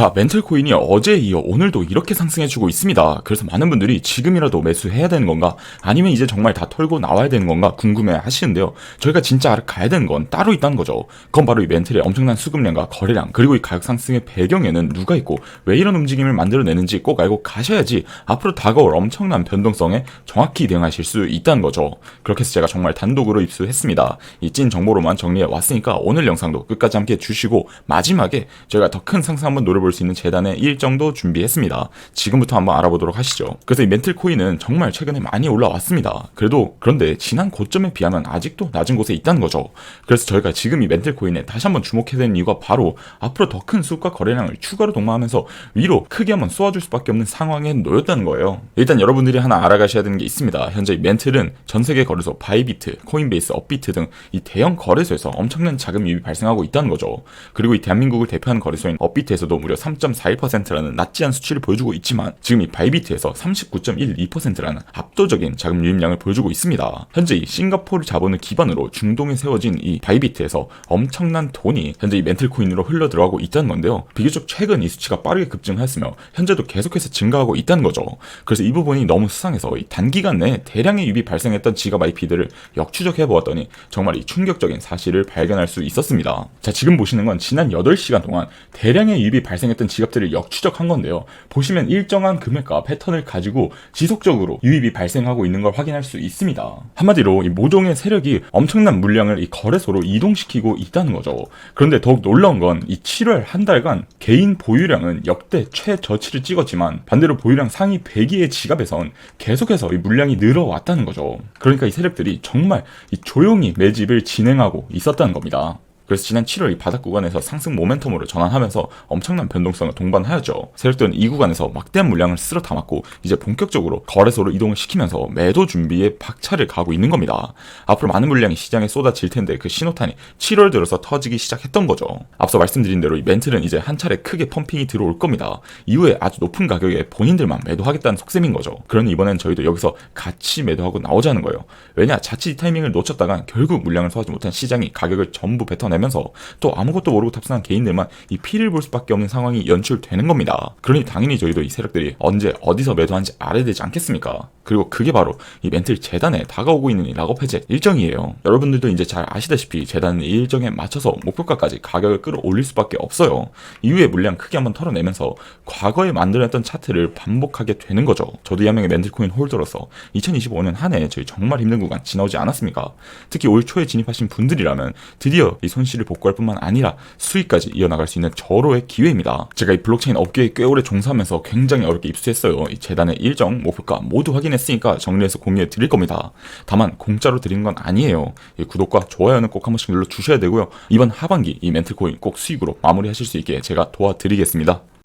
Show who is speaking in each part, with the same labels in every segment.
Speaker 1: 자, 멘틀 코인이 어제에 이어 오늘도 이렇게 상승해주고 있습니다. 그래서 많은 분들이 지금이라도 매수해야 되는 건가? 아니면 이제 정말 다 털고 나와야 되는 건가? 궁금해 하시는데요. 저희가 진짜 가야 되는 건 따로 있다는 거죠. 그건 바로 이 멘틀의 엄청난 수급량과 거래량, 그리고 이 가격 상승의 배경에는 누가 있고 왜 이런 움직임을 만들어내는지 꼭 알고 가셔야지 앞으로 다가올 엄청난 변동성에 정확히 대응하실 수 있다는 거죠. 그렇게 해서 제가 정말 단독으로 입수했습니다. 이 찐 정보로만 정리해 왔으니까 오늘 영상도 끝까지 함께 해주시고 마지막에 저희가 더 큰 상승 한번 노려볼 수 있는 재단의 일정도 준비했습니다. 지금부터 한번 알아보도록 하시죠. 그래서 이 멘틀 코인은 정말 최근에 많이 올라왔습니다. 그래도 그런데 지난 고점에 비하면 아직도 낮은 곳에 있다는 거죠. 그래서 저희가 지금 이 멘틀 코인에 다시 한번 주목해야 되는 이유가 바로 앞으로 더 큰 수급과 거래량을 추가로 동반하면서 위로 크게 한번 쏘아줄 수밖에 없는 상황에 놓였다는 거예요. 일단 여러분들이 하나 알아가셔야 되는 게 있습니다. 현재 이 멘틀은 전 세계 거래소 바이비트, 코인베이스, 업비트 등 이 대형 거래소에서 엄청난 자금 유입이 발생하고 있다는 거죠. 그리고 이 대한민국을 대표하는 거래소인 업비트에서도 무려 3.41%라는 낮지 않은 수치를 보여주고 있지만 지금 이 바이비트에서 39.12%라는 압도적인 자금 유입량을 보여주고 있습니다. 현재 이 싱가포르 자본을 기반으로 중동에 세워진 이 바이비트에서 엄청난 돈이 현재 이 멘틀 코인으로 흘러 들어가고 있다는 건데요. 비교적 최근 이 수치가 빠르게 급증하였으며 현재도 계속해서 증가하고 있다는 거죠. 그래서 이 부분이 너무 수상해서 이 단기간 내에 대량의 유입이 발생했던 지갑 IP들을 역추적해 보았더니 정말 이 충격적인 사실을 발견할 수 있었습니다. 자, 지금 보시는 건 지난 8시간 동안 대량의 유입이 발생 했던 지갑들을 역추적한 건데요. 보시면 일정한 금액과 패턴을 가지고 지속적으로 유입이 발생하고 있는 걸 확인할 수 있습니다. 한마디로 이 모종의 세력이 엄청난 물량을 이 거래소로 이동시키고 있다는 거죠. 그런데 더욱 놀라운 건 이 7월 한 달간 개인 보유량은 역대 최저치를 찍었지만 반대로 보유량 상위 100위의 지갑에선 계속해서 이 물량이 늘어왔다는 거죠. 그러니까 이 세력들이 정말 이 조용히 매집을 진행하고 있었다는 겁니다. 그래서 지난 7월 이 바닥 구간에서 상승 모멘텀으로 전환하면서 엄청난 변동성을 동반하였죠. 세력들은 이 구간에서 막대한 물량을 쓸어 담았고 이제 본격적으로 거래소로 이동을 시키면서 매도 준비에 박차를 가고 있는 겁니다. 앞으로 많은 물량이 시장에 쏟아질 텐데 그 신호탄이 7월 들어서 터지기 시작했던 거죠. 앞서 말씀드린 대로 이 멘트는 이제 한 차례 크게 펌핑이 들어올 겁니다. 이후에 아주 높은 가격에 본인들만 매도하겠다는 속셈인 거죠. 그러니 이번엔 저희도 여기서 같이 매도하고 나오자는 거예요. 왜냐 자칫 이 타이밍을 놓쳤다간 결국 물량을 소화하지 못한 시장이 가격을 전부 뱉어내 면서 또 아무것도 모르고 탑승한 개인들만 이 피를 볼 수밖에 없는 상황이 연출되는 겁니다. 그러니 당연히 저희도 이 세력들이 언제 어디서 매도한지 알아야 되지 않겠습니까? 그리고 그게 바로 이 멘틀 재단에 다가오고 있는 이 락업 해제 일정이에요. 여러분들도 이제 잘 아시다시피 재단은 이 일정에 맞춰서 목표가까지 가격을 끌어올릴 수밖에 없어요. 이후에 물량 크게 한번 털어내면서 과거에 만들어냈던 차트를 반복하게 되는 거죠. 저도 이한 명의 멘틀코인 홀더로서 2025년 한 해 저희 정말 힘든 구간 지나오지 않았습니까? 특히 올 초에 진입하신 분들이라면 드디어 이 손실을 복구할 뿐만 아니라 수익까지 이어나갈 수 있는 절호의 기회입니다. 제가 이 블록체인 업계에 꽤 오래 종사하면서 굉장히 어렵게 입수했어요. 이 재단의 일정 목표가 모두 확인했으니까 정리해서 공유해 드릴 겁니다. 다만 공짜로 드리는 건 아니에요. 구독과 좋아요는 꼭 한 번씩 눌러 주셔야 되고요. 이번 하반기 이 멘틀코인 꼭 수익으로 마무리하실 수 있게 제가 도와드리겠습니다.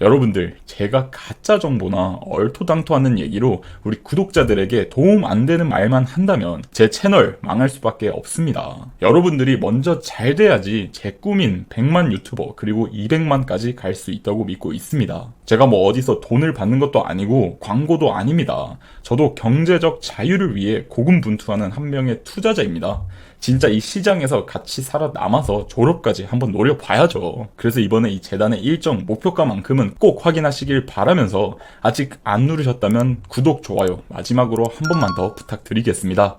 Speaker 1: 여러분들, 제가 가짜 정보나 얼토당토하는 얘기로 우리 구독자들에게 도움 안 되는 말만 한다면 제 채널 망할 수밖에 없습니다. 여러분들이 먼저 잘 돼야지 제 꿈인 100만 유튜버 그리고 200만까지 갈 수 있다고 믿고 있습니다. 제가 뭐 어디서 돈을 받는 것도 아니고 광고도 아닙니다. 저도 경제적 자유를 위해 고군분투하는 한 명의 투자자입니다. 진짜 이 시장에서 같이 살아남아서 졸업까지 한번 노려봐야죠. 그래서 이번에 이 재단의 일정 목표가만큼은 꼭 확인하시길 바라면서 아직 안 누르셨다면 구독, 좋아요 마지막으로 한 번만 더 부탁드리겠습니다.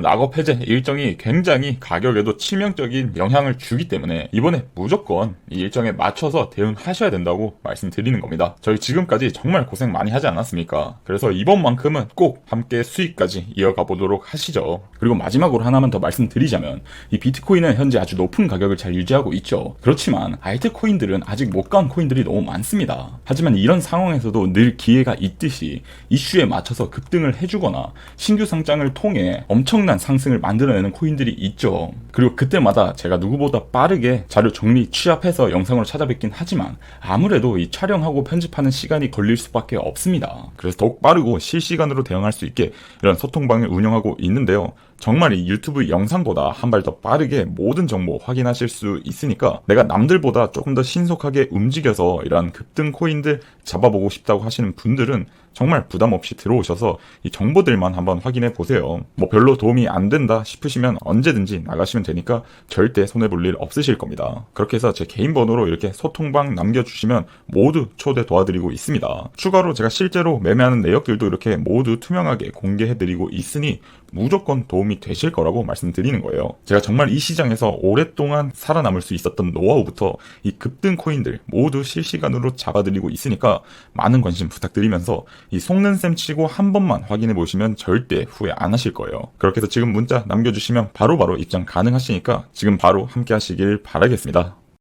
Speaker 1: 락업 해제 일정이 굉장히 가격에도 치명적인 영향을 주기 때문에 이번에 무조건 이 일정에 맞춰서 대응하셔야 된다고 말씀드리는 겁니다. 저희 지금까지 정말 고생 많이 하지 않았습니까? 그래서 이번만큼은 꼭 함께 수익까지 이어가 보도록 하시죠. 그리고 마지막으로 하나만 더 말씀드리자면 이 비트코인은 현재 아주 높은 가격을 잘 유지하고 있죠. 그렇지만 알트코인들은 아직 못 간 코인들이 너무 많습니다. 하지만 이런 상황에서도 늘 기회가 있듯이 이슈에 맞춰서 급등을 해주거나 신규 상장을 통해 엄청난 상승을 만들어내는 코인들이 있죠. 그리고 그때마다 제가 누구보다 빠르게 자료 정리 취합해서 영상으로 찾아뵙긴 하지만 아무래도 이 촬영하고 편집하는 시간이 걸릴 수밖에 없습니다. 그래서 더욱 빠르고 실시간으로 대응할 수 있게 이런 소통방을 운영하고 있는데요. 정말 이 유튜브 영상보다 한 발 더 빠르게 모든 정보 확인하실 수 있으니까 내가 남들보다 조금 더 신속하게 움직여서 이러한 급등 코인들 잡아보고 싶다고 하시는 분들은 정말 부담 없이 들어오셔서 이 정보들만 한번 확인해 보세요. 뭐 별로 도움이 안 된다 싶으시면 언제든지 나가시면 되니까 절대 손해볼 일 없으실 겁니다. 그렇게 해서 제 개인 번호로 이렇게 소통방 남겨주시면 모두 초대 도와드리고 있습니다. 추가로 제가 실제로 매매하는 내역들도 이렇게 모두 투명하게 공개해드리고 있으니 무조건 도움이 되실 거라고 말씀드리는 거예요. 제가 정말 이 시장에서 오랫동안 살아남을 수 있었던 노하우부터 이 급등 코인들 모두 실시간으로 잡아드리고 있으니까 많은 관심 부탁드리면서 이 속는 셈 치고 한 번만 확인해 보시면 절대 후회 안 하실 거예요. 그렇게 해서 지금 문자 남겨주시면 바로바로 입장 가능하시니까 지금 바로 함께 하시길 바라겠습니다.